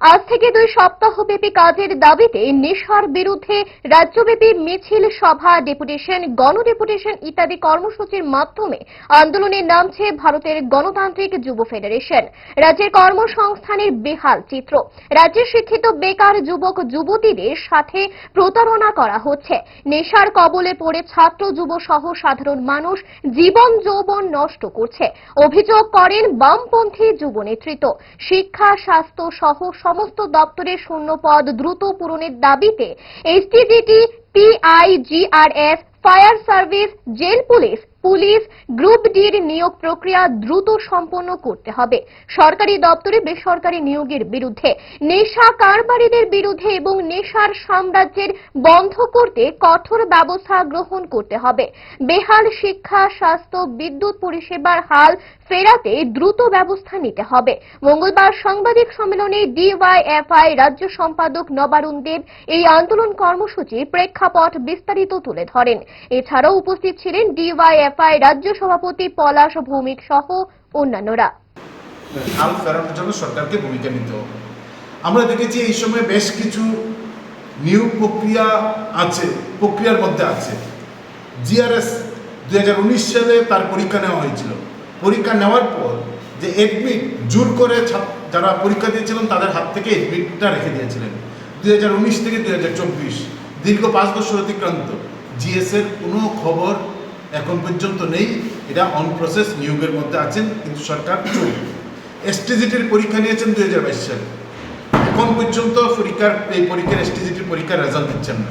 আজ থেকে দুই সপ্তাহব্যাপী কাজের দাবিতে নেশার বিরুদ্ধে রাজ্যব্যাপী মিছিল, সভা, ডেপুটেশন, গণডেপুটেশন ইত্যাদি কর্মসূচির মাধ্যমে আন্দোলনে নামছে ভারতের গণতান্ত্রিক যুব ফেডারেশন। রাজ্যের কর্মসংস্থানের বেহাল চিত্র। রাজ্যের শিক্ষিত বেকার যুবক, যুবতীদের সাথে প্রতারণা করা হচ্ছে। নেশার কবলে পড়ে ছাত্র যুব সহ সাধারণ মানুষ জীবন যৌবন নষ্ট করছে। অভিযোগ করেন বামপন্থী যুব নেতৃত্ব। শিক্ষা, স্বাস্থ্য সহ সমস্ত দপ্তরের শূন্য পদ দ্রুত পূরণের দাবিতে STGT PIGRS fire service jail police police group ডির নিয়োগ প্রক্রিয়া দ্রুত সম্পন্ন করতে হবে। সরকারি দপ্তরে বেসরকারি নিয়োগের বিরুদ্ধে। নেশা কারবারিদের বিরুদ্ধে এবং নেশার সাম্রাজ্যের বন্ধ করতে কঠোর ব্যবস্থা গ্রহণ করতে হবে। বেহাল শিক্ষা, স্বাস্থ্য, বিদ্যুৎ পরিষেবার হাল ফেরাতে দ্রুত ব্যবস্থা নিতে হবে। মঙ্গলবার সাংবাদিক সম্মেলনে ডিওয়াইএফআই রাজ্য সম্পাদক নবারুণ দেব এই আন্দোলন কর্মসূচির প্রেক্ষাপট বিস্তারিত তুলে ধরেন। এছাড়াও উপস্থিত ছিলেন ডিওয়াইএফআই রাজ্য সভাপতি পলাশ ভৌমিক সহ অন্যান্যরা। হাল ফেরানোর জন্য সরকারকে ভূমিকা নিতে হবে। আমরা দেখেছি এই সময় বেশ কিছু নিয়োগ প্রক্রিয়া আছে, প্রক্রিয়ার মধ্যে আছে। জিআরএস দুই সালে তার পরীক্ষা নেওয়া হয়েছিল। পরীক্ষা নেওয়ার পর যে এডমিট জোর করে যারা পরীক্ষা দিয়েছিলেন তাদের হাত থেকে এডমিটটা রেখে দিয়েছিলেন। দুই হাজার উনিশ থেকে দুই হাজার চব্বিশ, দীর্ঘ পাঁচ বছর অতিক্রান্ত। জিএস এর কোনো খবর এখন পর্যন্ত নেই। এটা অন প্রসেস নিয়োগের মধ্যে আছেন, কিন্তু সরকার চুপ এসটিজিটির পরীক্ষা নিয়েছেন দুই হাজার বাইশ সালে। এখন পর্যন্ত পরীক্ষার, এই পরীক্ষার এসটিজিটির পরীক্ষার রেজাল্ট দিচ্ছেন না।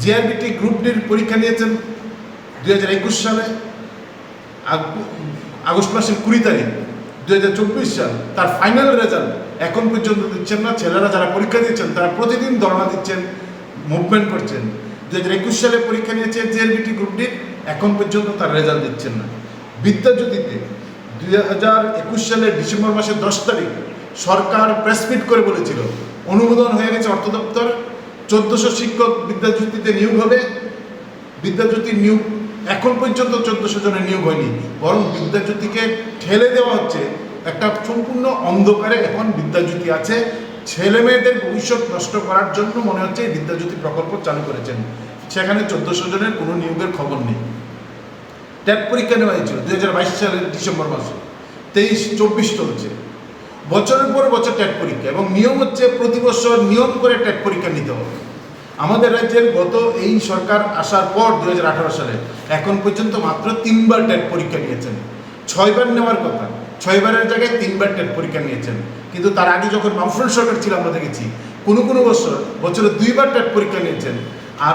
জিআরবিটি গ্রুপ ডির পরীক্ষা নিয়েছেন দুই হাজার একুশ সালে। আগ- আগস্ট মাসের কুড়ি তারিখ, দুই হাজার চব্বিশ সাল। তার ফাইনাল রেজাল্ট এখন পর্যন্ত দিচ্ছেন না। ছেলেরা যারা পরীক্ষা দিচ্ছেন, তারা প্রতিদিন ধর্ণা দিচ্ছেন মুভমেন্ট করছেন। দুই হাজার একুশ সালে পরীক্ষা নিয়েছে জিআরবিটি গ্রুপটির এখন পর্যন্ত তার রেজাল্ট দিচ্ছেন না। বিদ্যাজ্যোতিতে দুই হাজার একুশ সালের ডিসেম্বর মাসের দশ তারিখ সরকার প্রেসমিট করে বলেছিল, অনুমোদন হয়ে গেছে অর্থ দপ্তর, চোদ্দশো শিক্ষক বিদ্যাজ্যোতিতে নিয়োগ হবে। বিদ্যাজ্যোতির নিয়োগ এখন পর্যন্ত চোদ্দশো জনের নিয়োগ হয়নি, বরং বিদ্যাজ্যোতিকে ঠেলে দেওয়া হচ্ছে একটা সম্পূর্ণ অন্ধকারে এখন বিদ্যাজ্যোতি আছে। ছেলে মেয়েদের ভবিষ্যৎ নষ্ট করার জন্য মনে হচ্ছে এই বিদ্যাজ্যোতি প্রকল্প চালু করেছেন। সেখানে চোদ্দশো জনের কোনো নিয়োগের খবর নেই। ট্যাট পরীক্ষা নেওয়া হয়েছিল দু হাজার বাইশ সালের ডিসেম্বর মাসে। তেইশ, চব্বিশ চলছে। বছরের পর বছর ট্যাট পরীক্ষা এবং নিয়ম হচ্ছে প্রতি বছর নিয়ম করে ট্যাট পরীক্ষা নিতে হবে। আমাদের রাজ্যের গত এই সরকার আসার পর দু হাজার আঠারো সালে এখন পর্যন্ত মাত্র তিনবার ট্যাট পরীক্ষা নিয়েছেন। ছয়বার নেওয়ার কথা, ছয়বারের জায়গায় তিনবার ট্যাট পরীক্ষা নিয়েছেন। কিন্তু তার আগে যখন বামফ্রন্ট সরকার ছিল আমরা দেখেছি, কোনো কোনো বছর, বছরে দুইবার ট্যাট পরীক্ষা নিয়েছেন। আর